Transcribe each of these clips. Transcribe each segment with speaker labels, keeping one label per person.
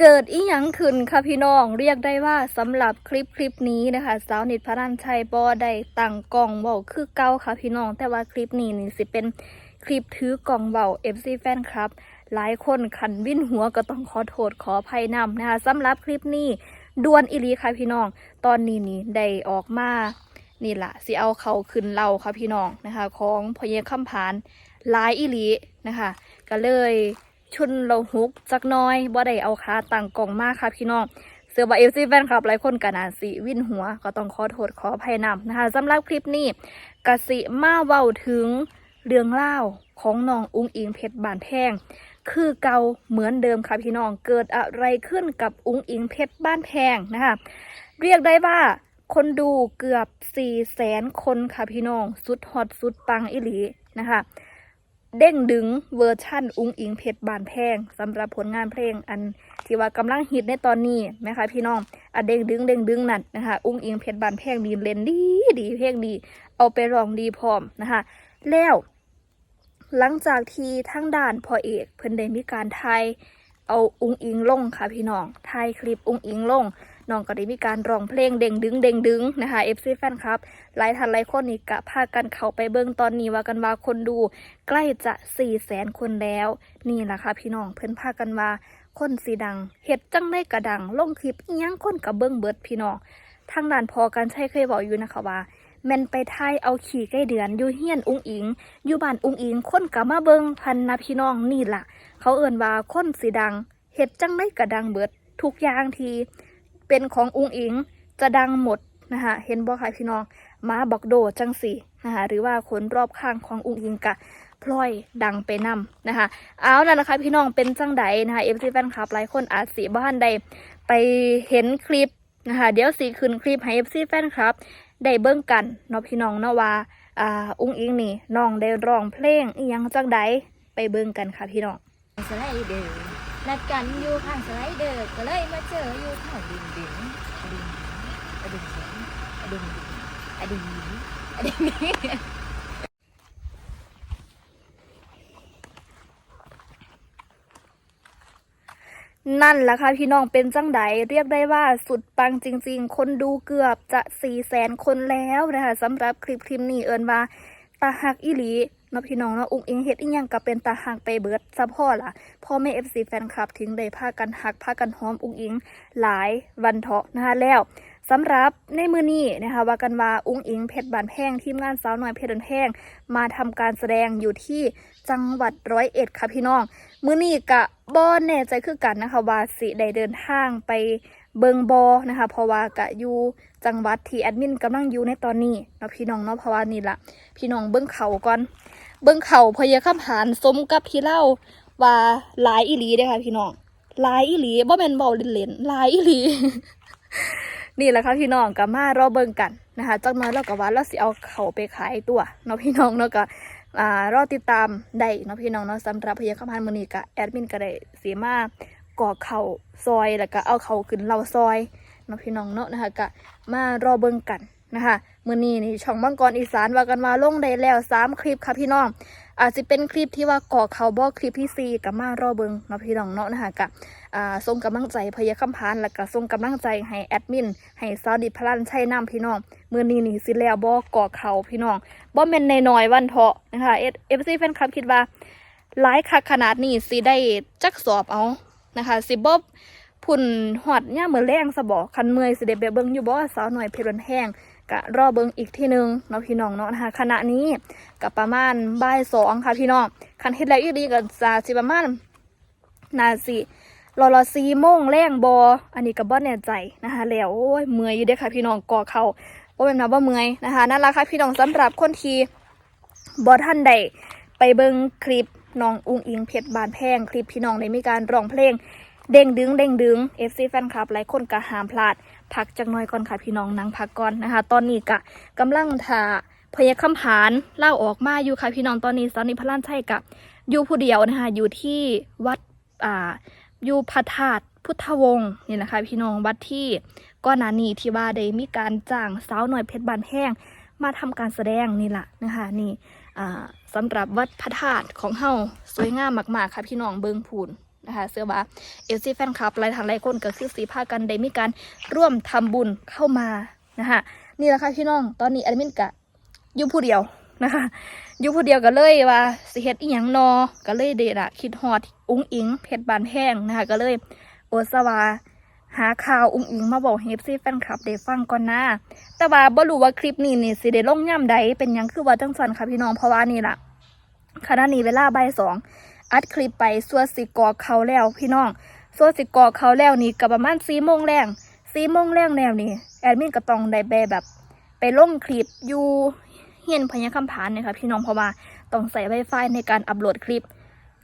Speaker 1: เกิดอีหยังขึ้นค่ะพี่น้องเรียกได้ว่าสำหรับคลิปคลิปนี้นะคะสาวนิดพระรันชัยบอได้ตั้งกล่องเบาคือเก้าค่ะพี่น้อง แต่ว่าคลิปนี้นี่สิเป็นคลิปถือกล่องเบา FC แฟนครับ หลายคนขันวิ่นหัวก็ต้องขอโทษขออภัยนำนะคะสำหรับคลิปนี้ดวนอิลีค่ะพี่น้อง ตอนนี้นี่ได้ออกมานี่ละสิเอาเขาขึ้นเราค่ะพี่น้องนะคะ ของพเยคำผานหลายอิลีนะคะ ก็เลย ชุนเราฮุกจักน้อยบ่ได้เอาขาตั้งกล่องมากค่ะพี่น้องเสือบาเอฟซีแฟนคลับหลายคนก็น่าสิวินหัวก็ต้องขอโทษขออภัยนำนะคะสำหรับคลิปนี้กสิมาเว้าถึงเรื่องเล่าของน้องอุ้งอิงเพชรบานแพงคือเก่าเหมือนเดิมค่ะพี่น้องเกิดอะไรขึ้นกับอุ้งอิงเพชรบ้านแพงนะคะเรียกได้ว่าคนดูเกือบ4ี่แสนคนค่ะพี่น้อง สุดฮอตสุดปังอิหลีนะคะ เด้งดึงเวอร์ชั่น อุ้งอิงเพชรบานแพงสำหรับผลงานเพลงอันที่ว่ากำลังฮิตในตอนนี้นะคะพี่น้องอะเด้งดึงเด้งดึงนั่นนะคะอุ้งอิงเพชรบานแพงดีเล่นดีดีเพลงดี เอาไปร้องดีพร้อมนะคะแล้ว หลังจากที่ทั้งด่านพอเอกเพิ่นได้มีการไทยเอาอุ้งอิงลงค่ะพี่น้องไทยคลิปอุ้งอิงลง น้องก็ได้มีการร้องเพลงเด้งดึงเด้งดึงนะคะ FC แฟนครับ หลายท่านหลายคนนี่กะพากันเข้าไปเบิ่งตอนนี้ว่ากันว่าคนดู ใกล้จะ4ี่แสนคนแล้ว นี่แหละค่ะพี่น้องเพิ่นพากันว่าคนสีดังเฮ็ดจังได้กระดังลงคลิปยังคนกับเบิ่งเบิดพี่น้องทางด้านพอกันใช่เคยบอกอยู่นะคะว่าแม่นไปไทยเอาขี่ใกล้เดือนอยู่เฮียนอุ้งอิง อยู่บ้านอุ้งอิงคนกะมาเบิงพันนะพี่น้องนี่ล่ะ เขาเอิ่นว่าคนสีดังเฮ็ดจังได้กระดังเบิดทุกอย่างที เป็นของอุ้งอิงจะดังหมดนะคะเห็นบ่ค่ะพี่น้องมาบอกโดจังสีนะคะหรือว่าคนรอบข้างของอุ้งอิงกะพลอยดังไปนำนะคะเอานั่นแหละค่ะพี่น้องเป็นจังใดนะคะเอฟซีแฟนคลับหลายคนอาจสีบ้านใดไปเห็นคลิปนะคะเดี๋ยวสีคืนคลิปให้เอฟซีแฟนคลับได้เบิ่งกันเนาะพี่น้องเนาะว่าอ่าอุ้งอิงนี่น้องได้ร้องเพลงอีหยังจังใดไปเบิ่งกันค่ะพี่น้อง
Speaker 2: สไลเดอร์ นัดกันอยู่ข้างสไลเดอร์ก็เลยมาเจออยู่ข้างดินดินอดินอดินอดินอดินอดินอดิน
Speaker 1: นั่นแหละค่ะพี่น้องเป็นจังใดเรียกได้ว่าสุดปังจริง ๆ คนดูเกือบจะสี่แสนคนแล้วนะคะสำหรับคลิปคลิปนี้เอินว่าตาหักอีหลี นาะพี่น้องเนาะอุ้งอิงเฮ็ดอีหยังก็เป็นตาหักไปเบิดซะพ่อล่ะพ่อแม่ FC แฟนคลับถึงได้พากันหักพากันหอมอุ้งอิงหลายวันเถาะนะคะแล้วสำหรับในมือนี้นะคะว่ากันว่าอุ้งอิงเพชรบานแพงทีมงานสาวน้อยเพชรบานแพงมาทำการแสดงอยู่ที่จังหวัดร้อยเอ็ดค่ะพี่น้อง มื้อนี้กะบ่แน่ใจคือกันนะคะว่าสิได้เดินทางไปเบิงบอนะคะเพราะว่ากะอยู่จังหวัดที่แอดมินกำลังอยู่ในตอนนี้เนาะพี่น้องเนาะเพราะว่านี่ละพี่น้องเบิ้งเขาก่อน เบิ้งเขาพยาคำผานสมกับที่เล่าว่าลายอีหลีเด้ค่ะพี่น้องลายอีหลีบ่แม่นเบาเล่นๆลายอีหลี นี่แหละค่ะพี่น้องก็มารอเบิ่งกันนะคะจักหน้อยเราก็ว่าเราสิเอาเขาไปขายตัวเนาะพี่น้องเนาะก็อ่ารอติดตามได้เนาะพี่น้องเนาะสำหรับพยาคำพันมือนี้กะแอดมินก็ได้เสียมาก่อเข่าซอยแล้วก็เอาเข่าขึ้นเราซอยเนาะพี่น้องเนาะนะคะกะมารอเบิ่งกันนะคะมือนี้นี่ช่องมังกรอีสานว่ากันมาลงได้แล้วสามคลิปค่ะพี่น้อง อาจจะเป็นคลิปที่ว่าก่อเขาบ่คลิปที่สี่กับมารอเบิงเนาะพี่น้องเนาะนะคะกะอ่าส่งกำลังใจพยาคำพันแล้วก็ส่งกำลังใจให้แอดมินให้ซาวดิพลันใชัยน้ำพี่น้องมือนี้นี่สิแล้วบ่ก่อเขาพี่น้องบ่แม่นในน้อยๆวันเถาะนะคะเอฟซีแฟนคลับคิดว่าหลายคักขนาดนี้สิได้จักสอบเอานะคะสิบ่พุ่นหอดย่ามมือนแรงสะบอกคันเมื่อยสิได้ไปเบิ่งอยู่บ่สาวหน่อยเพชรวันแห้ง กะรอเบิงอีกทีหนึงเนาะพี่น้องเนาะนะคะขณะนี้กับประมาณบ่ายสองค่ะพี่น้องคันเฮ็ดแล้วอีกดีก็จะสิประมาณนาสิรอรอสี่โมงแรงบออันนี้ก็บ่แน่ใจนะคะแล้วโอ้ยเมื่อยอยู่เด้อค่ะพี่น้องก่อเขาบ่เป็นมาบ่เมื่อยนะคะนั่นละค่ะพี่น้องสำหรับคนที่บ่ท่านใดไปเบิงคลิปน้องอุ้งอิงเพชรบานแพงคลิปพี่น้องได้มีการร้องเพลง เด้งดึงเด้งดึง FC แฟนคลับหลายคนก็ห้ามพลาด พักจักหน่อยก่อนค่ะพี่น้องนังพักก่อนนะคะ ตอนนี้กะกำลังท่าพยาคำผานเล่าออกมาอยู่ค่ะพี่น้องตอนนี้สาวนิพลันชัยกับอยู่ผู้เดียวนะคะอยู่ที่วัดอ่าอยู่พระธาตุพุทธวงศ์นี่นะคะ พี่น้องวัดที่ก่อนนานีที่ว่าได้มีการจ้างสาวหน่อยเพชรบานแห้งมาทำการแสดงนี่แหละนะคะนี่อ่าสำหรับวัดพระธาตุของเฮาสวยงามมากๆค่ะพี่น้องเบิงพูน นะคะเสื้อว่าเอฟซีแฟนคลับหลายทางหลายคนก็คือสีผ้ากันได้มีการร่วมทำบุญเข้ามานะคะนี่แหละค่ะพี่น้องตอนนี้แอดมินกะอยู่ผู้เดียวนะคะอยู่ผู้เดียวก็เลยว่าสิเฮ็ดอีหยังนอก็เลยเดะคิดฮอดอุ้งอิงเพชรบานแพงนะคะก็เลยโอสวาหาข่าวอุ้งอิงมาบอกเฮฟซี่แฟนคลับได้ฟังก่อนนะแต่ว่าบ่รู้ว่าคลิปนี้นี่สิได้ลงย่ำใดเป็นยังคือว่าจังสันค่ะพี่น้องเพราะว่านี่ล่ะขณะนี้เวลาบ่ายสอง อัดคลิปไปส่วนสิกอเขาแล้วพี่น้องส่วนสิกอเขาแล้วนี่ก็ประมาณสี่โมงแรงสี่โมงแรงแล้วนี่แอดมินก็ต้องได้แบบ ไปลงคลิปอยู่เฮียนพญาคำผานเนี่ยค่ะพี่น้องเพราะว่าต้องใส่ Wi-Fi ในการอัปโหลดคลิป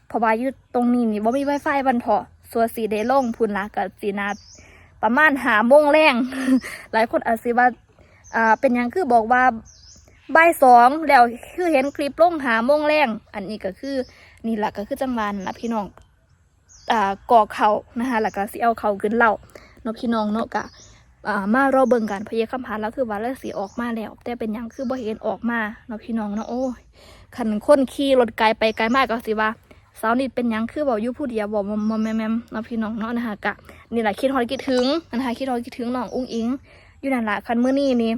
Speaker 1: เพราะว่าอยู่ตรงนี้นี่ว่ามี Wi-Fi บันพอส่วนสีได้ลงพุนละกับสีนาประมาณหาโมงแรงหลายคนอาจสิว่าอ่าเป็นยังคือบอกว่าบ่ายสองแล้วคือเห็นคลิปลงหาโมงแรงอันนี้ก็คือ นี่แหละก็คือจังหวะนะพี่น้องอ่ากอกเขานะคะแล้วก็สิเอาเขาขึ้นเล่าเนาะพี่น้องเนาะกะอ่ามารอเบิ่งกันพยาคำพานแล้วคือว่าแล้วสีออกมาแล้ว แต่เป็นยังคือบ่เห็นออกมาเนาะพี่น้องเนาะโอ้ยคันคนขี่รถไกลไปไกลมากก็สิว่าสาวนี่เป็นยังคือบอกยู่ผู้เดียวบอกมอมแมมเนาะพี่น้องเนาะนะคะกะนี่แหละคิดฮอดคิดถึงนะคะคิดฮอดคิดถึงน้องอุ้งอิงอยู่นั่นแหละคันมื้อนี้นี่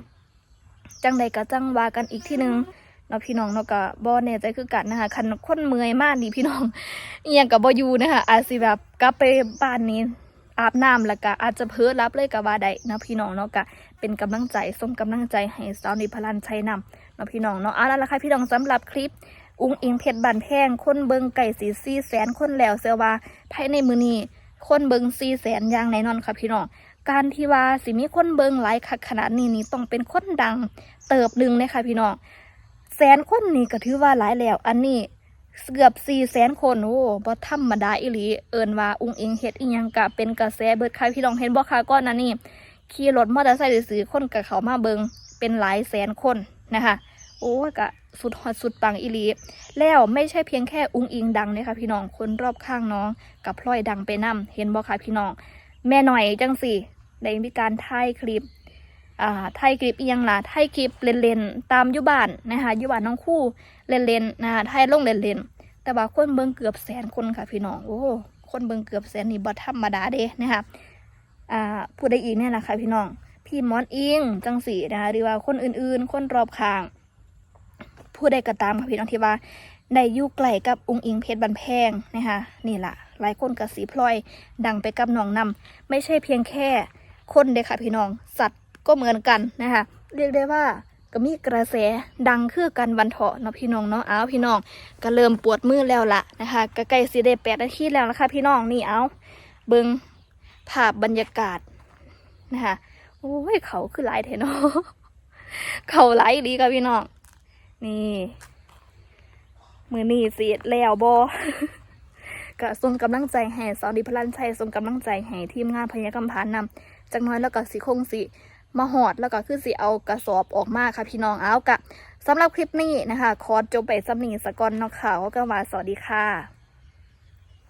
Speaker 1: จังใดก็จังว่ากันอีกที่หนึ่ง นาะพี่น้องเนาะก็บ่แน่ใจคือกันนะคะคันคนเมื่อยมากนี่พี่น้องเอียงกับบ่อยู่นะคะอาจสิแบบกลับไปบ้านนี้อาบน้ำแล้วก็อาจจะเพ้อรับเลยกับว่าใดนาะพี่น้องเนาะก็เป็นกำลังใจส่งกำลังใจให้สาวนิพลันชัยนำนาะพี่น้องเนาะเอาละละค่ะพี่น้องสำหรับคลิป อุ้งอิงเพชรบานแพงคนเบิงไก่สีสีแสนคนแล้วเสว่าภายในมือนี้คนเบิงสีแสนอย่างแน่นอนค่ะพี่น้องการที่ว่าสิมีคนเบิงหลายคักขนาดนี้นี่ต้องเป็นคนดังเติบหนึ่งเลยค่ะพี่น้อง สนคนนี่ก็ถือว่าหลายแล้ว อันนี้เกือบสี่แสนคนโอ้บ่ธรรมดาอีหลีเอินว่าอุ้งอิงเฮ็ดอีหยังกะเป็นกระแสเบิดค่ะพี่น้องเห็นบ่ค่ะก้อนนั้นนี่ขี่รถมอเตอร์ไซค์ซื้อคนกับเขามาเบิงเป็นหลายแสนคนนะคะโอ้กะสุดฮอตสุดปังอีลีแล้วไม่ใช่เพียงแค่อุ้งอิงดังเลยค่ะพี่น้องคนรอบข้างน้องกับพลอยดังไปนํเห็นบ่ค่ะพี่น้อง แม่หน่อยจังสิได้มีการถ่ายคลิป อ่าถ่ายคลิปอียังล่ะถ่ายคลิปเล่นๆตามยู่บ้านนะคะยู่บ้านน้องคู่เล่นๆนะคะถ่ายลงเล่นๆแต่ว่าคนเบิ่งเกือบแสนคนค่ะพี่น้องโอ้คนเบิ่งเกือบแสนนี่บ่ธรรมดาเด้นะคะอ่าผู้ใดอีกเนี่ยนะคะพี่น้องพี่มอนอิงจังสีนะคะหรือว่าคนอื่นๆ คนรอบข้างผู้ใดก็ตามค่ะพี่น้องที่ว่าได้อยู่ใกลกับองค์อิงเพชรบันแพงนะคะนี่ล่ะหลายคนกับสีพลอย ดังไปกับน้องนำไม่ใช่เพียงแค่คนเด้ค่ะพี่น้องสัตว์ ก็เหมือนกันนะคะ เรียกได้ว่าก็มีกระแสดังคือกันวันเถาะเนาะพี่น้องเนาะเอาพี่น้องก็เริ่มปวดมือแล้วล่ะนะคะก็ใกล้สิได้แปดนาทีแล้วนะคะ พี่น้องนี่เอาเบิงภาพบรรยากาศนะคะโอ้ยเขาคือหลายเทนาะเขาหลายดีค่ะพี่น้องนี่มือนี่สิแล้วบอก็ส่งกำลังใจให้สาวดิพลันชัยส่งกำลังใจให้ทีมงานพยากรรมผานนำจักน้อยแล้วก็สิคงสิ มาหอดแล้วก็คือสิเอากระสอบออกมาค่ะพี่น้องเอากะสำหรับคลิปนี้นะคะ คอร์สจบไปสำนีสกอนเนาะค่ะก็ว่าสวัสดีค่ะ